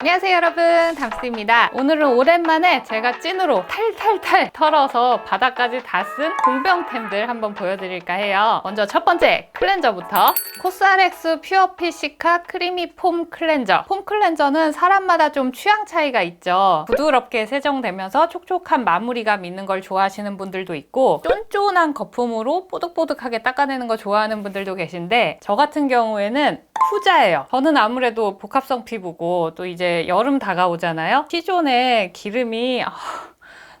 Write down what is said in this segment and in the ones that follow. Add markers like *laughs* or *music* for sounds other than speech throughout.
안녕하세요 여러분. 담스입니다. 오늘은 오랜만에 제가 찐으로 탈탈탈 털어서 바닥까지 다 쓴 공병템들 한번 보여드릴까 해요. 먼저 첫 번째 클렌저부터. 코스알엑스 퓨어핏 시카 크리미 폼 클렌저. 폼 클렌저는 사람마다 좀 취향 차이가 있죠. 부드럽게 세정되면서 촉촉한 마무리감 있는 걸 좋아하시는 분들도 있고 쫀쫀한 거품으로 뽀득뽀득하게 닦아내는 거 좋아하는 분들도 계신데 저 같은 경우에는 후자예요. 저는 아무래도 복합성 피부고 또 이제 여름 다가오잖아요. T존에 기름이 아,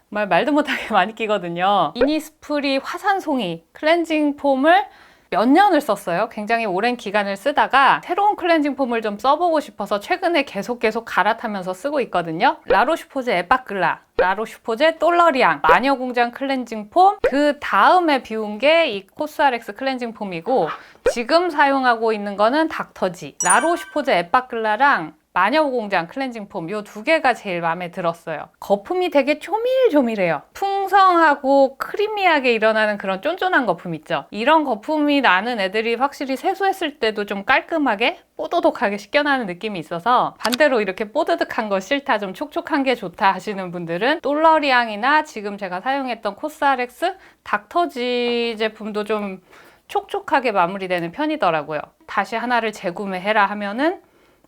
정말 말도 못하게 *laughs* 많이 끼거든요. 이니스프리 화산송이 클렌징 폼을 몇 년을 썼어요. 굉장히 오랜 기간을 쓰다가 새로운 클렌징 폼을 좀 써보고 싶어서 최근에 계속 계속 갈아타면서 쓰고 있거든요. 라로슈포제 에빠클라, 라로슈포제 똘러리앙, 마녀공장 클렌징 폼, 그 다음에 비운 게 이 코스알엑스 클렌징 폼이고 지금 사용하고 있는 거는 닥터지, 라로슈포제 에빠클라랑 마녀공장 클렌징 폼 요 두 개가 제일 마음에 들었어요. 거품이 되게 조밀조밀해요. 풍성하고 크리미하게 일어나는 그런 쫀쫀한 거품 있죠. 이런 거품이 나는 애들이 확실히 세수했을 때도 좀 깔끔하게 뽀도독하게 씻겨나는 느낌이 있어서 반대로 이렇게 뽀드득한 거 싫다 좀 촉촉한 게 좋다 하시는 분들은 똘러리앙이나 지금 제가 사용했던 코스알엑스 닥터지 제품도 좀 촉촉하게 마무리되는 편이더라고요. 다시 하나를 재구매해라 하면은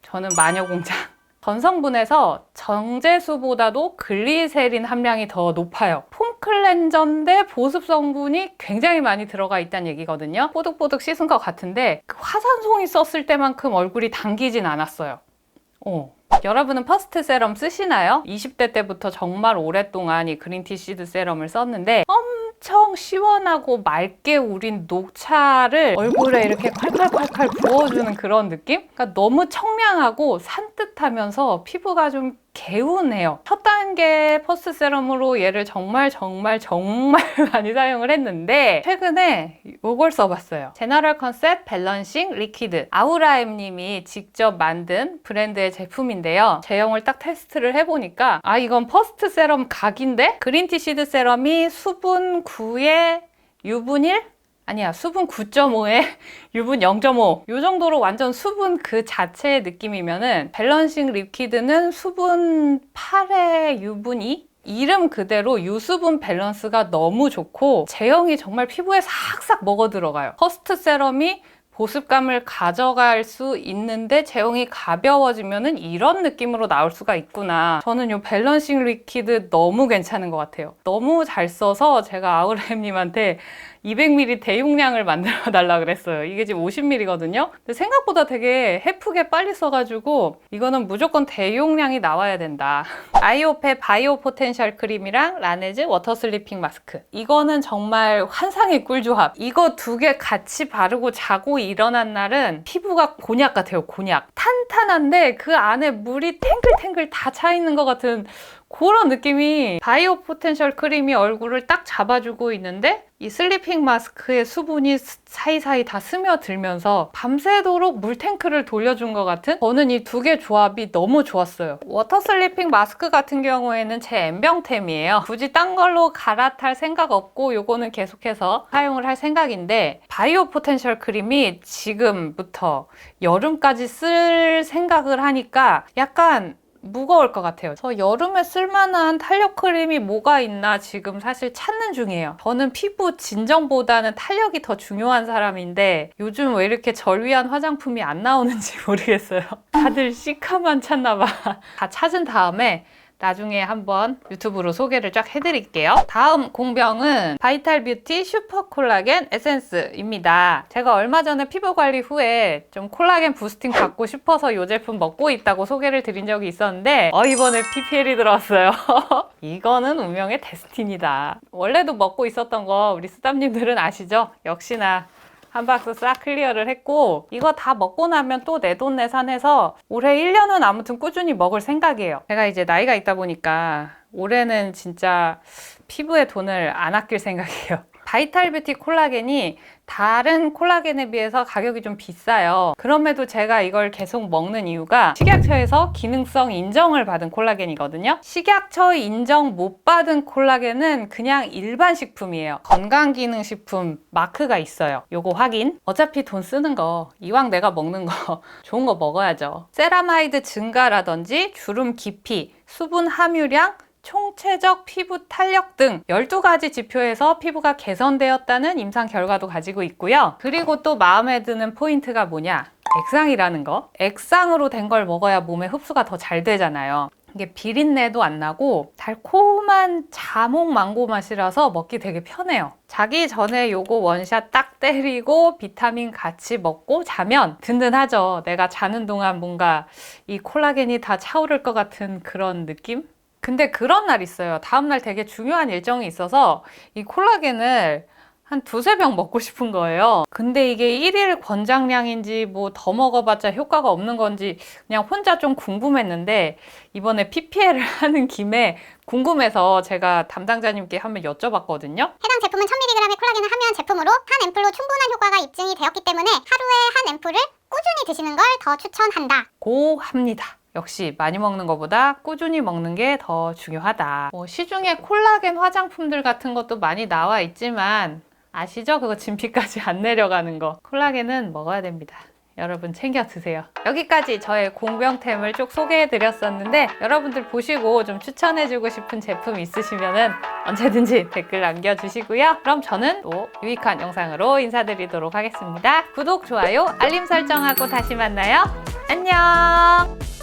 저는 마녀공장. *laughs* 전성분에서 정제수보다도 글리세린 함량이 더 높아요. 폼 클렌저인데 보습 성분이 굉장히 많이 들어가 있다는 얘기거든요. 뽀득뽀득 씻은 것 같은데 그 화산송이 썼을 때만큼 얼굴이 당기진 않았어요. 어. 여러분은 퍼스트 세럼 쓰시나요? 20대 때부터 정말 오랫동안 이 그린티 시드 세럼을 썼는데 엄 청 시원하고 맑게 우린 녹차를 얼굴에 이렇게 콸콸콸콸 부어주는 그런 느낌? 그러니까 너무 청량하고 산뜻하면서 피부가 좀 개운해요. 첫 단계 퍼스트 세럼으로 얘를 정말 정말 정말 *laughs* 많이 사용을 했는데 최근에 이걸 써봤어요. 제너럴 컨셉 밸런싱 리퀴드 아우라엠 님이 직접 만든 브랜드의 제품인데요. 제형을 딱 테스트를 해보니까 아 이건 퍼스트 세럼 각인데 그린티 시드 세럼이 수분 9에 유분 1? 아니야 수분 9.5에 *laughs* 유분 0.5. 이 정도로 완전 수분 그 자체의 느낌이면은 밸런싱 리퀴드는 수분 8에 유분 2? 이름 그대로 유수분 밸런스가 너무 좋고 제형이 정말 피부에 싹싹 먹어 들어가요. 퍼스트 세럼이 보습감을 가져갈 수 있는데 제형이 가벼워지면은 이런 느낌으로 나올 수가 있구나. 저는 이 밸런싱 리퀴드 너무 괜찮은 것 같아요. 너무 잘 써서 제가 아우라엠님한테 200ml 대용량을 만들어 달라 그랬어요. 이게 지금 50ml거든요. 근데 생각보다 되게 해프게 빨리 써가지고 이거는 무조건 대용량이 나와야 된다. 아이오페 바이오 포텐셜 크림이랑 라네즈 워터 슬리핑 마스크. 이거는 정말 환상의 꿀조합. 이거 두 개 같이 바르고 자고 일어난 날은 피부가 곤약 같아요. 곤약. 탄탄한데 그 안에 물이 탱글탱글 다 차 있는 것 같은 그런 느낌이 바이오 포텐셜 크림이 얼굴을 딱 잡아주고 있는데 이 슬리핑 마스크의 수분이 스- 사이사이 다 스며들면서 밤새도록 물탱크를 돌려준 것 같은 저는 이 두 개 조합이 너무 좋았어요. 워터 슬리핑 마스크 같은 경우에는 제 N병템이에요. 굳이 딴 걸로 갈아탈 생각 없고 요거는 계속해서 사용을 할 생각인데 바이오 포텐셜 크림이 지금부터 여름까지 쓸 생각을 하니까 약간 무거울 것 같아요. 저 여름에 쓸만한 탄력 크림이 뭐가 있나 지금 사실 찾는 중이에요. 저는 피부 진정보다는 탄력이 더 중요한 사람인데 요즘 왜 이렇게 절 위한 화장품이 안 나오는지 *laughs* 모르겠어요. 다들 시카만 찾나 봐. *laughs* 다 찾은 다음에 나중에 한번 유튜브로 소개를 쫙 해드릴게요. 다음 공병은 바이탈 뷰티 슈퍼 콜라겐 에센스입니다. 제가 얼마 전에 피부 관리 후에 좀 콜라겐 부스팅 받고 싶어서 이 제품 먹고 있다고 소개를 드린 적이 있었는데 어 이번에 PPL이 들어왔어요. *laughs* 이거는 운명의 데스티니다. 원래도 먹고 있었던 거 우리 스담님들은 아시죠? 역시나 한 박스 싹 클리어를 했고 이거 다 먹고 나면 또 내돈내산해서 올해 1년은 아무튼 꾸준히 먹을 생각이에요. 제가 이제 나이가 있다 보니까 올해는 진짜 피부에 돈을 안 아낄 생각이에요. *laughs* 바이탈 뷰티 콜라겐이 다른 콜라겐에 비해서 가격이 좀 비싸요. 그럼에도 제가 이걸 계속 먹는 이유가 식약처에서 기능성 인정을 받은 콜라겐이거든요. 식약처 인정 못 받은 콜라겐은 그냥 일반 식품이에요. 건강기능식품 마크가 있어요. 요거 확인. 어차피 돈 쓰는 거 이왕 내가 먹는 거 *laughs* 좋은 거 먹어야죠. 세라마이드 증가라든지 주름 깊이, 수분 함유량, 총체적 피부 탄력 등 12가지 지표에서 피부가 개선되었다는 임상 결과도 가지고 있고요. 그리고 또 마음에 드는 포인트가 뭐냐? 액상이라는 거. 액상으로 된 걸 먹어야 몸에 흡수가 더 잘 되잖아요. 이게 비린내도 안 나고 달콤한 자몽 망고 맛이라서 먹기 되게 편해요. 자기 전에 요거 원샷 딱 때리고 비타민 같이 먹고 자면 든든하죠. 내가 자는 동안 뭔가 이 콜라겐이 다 차오를 것 같은 그런 느낌? 근데 그런 날 있어요. 다음날 되게 중요한 일정이 있어서 이 콜라겐을 한 두세 병 먹고 싶은 거예요. 근데 이게 일일 권장량인지 뭐 더 먹어봤자 효과가 없는 건지 그냥 혼자 좀 궁금했는데 이번에 PPL을 *laughs* 하는 김에 궁금해서 제가 담당자님께 한번 여쭤봤거든요. 해당 제품은 1000mg의 콜라겐을 함유한 제품으로 한 앰플로 충분한 효과가 입증이 되었기 때문에 하루에 한 앰플을 꾸준히 드시는 걸 더 추천한다. 고 합니다. 역시 많이 먹는 것보다 꾸준히 먹는 게 더 중요하다. 뭐 시중에 콜라겐 화장품들 같은 것도 많이 나와 있지만 아시죠? 그거 진피까지 *laughs* 안 내려가는 거. 콜라겐은 먹어야 됩니다. 여러분 챙겨 드세요. 여기까지 저의 공병템을 쭉 소개해 드렸었는데 여러분들 보시고 좀 추천해 주고 싶은 제품 있으시면은 언제든지 *laughs* 댓글 남겨 주시고요. 그럼 저는 또 유익한 영상으로 인사드리도록 하겠습니다. 구독, 좋아요, 알림 설정하고 다시 만나요. 안녕!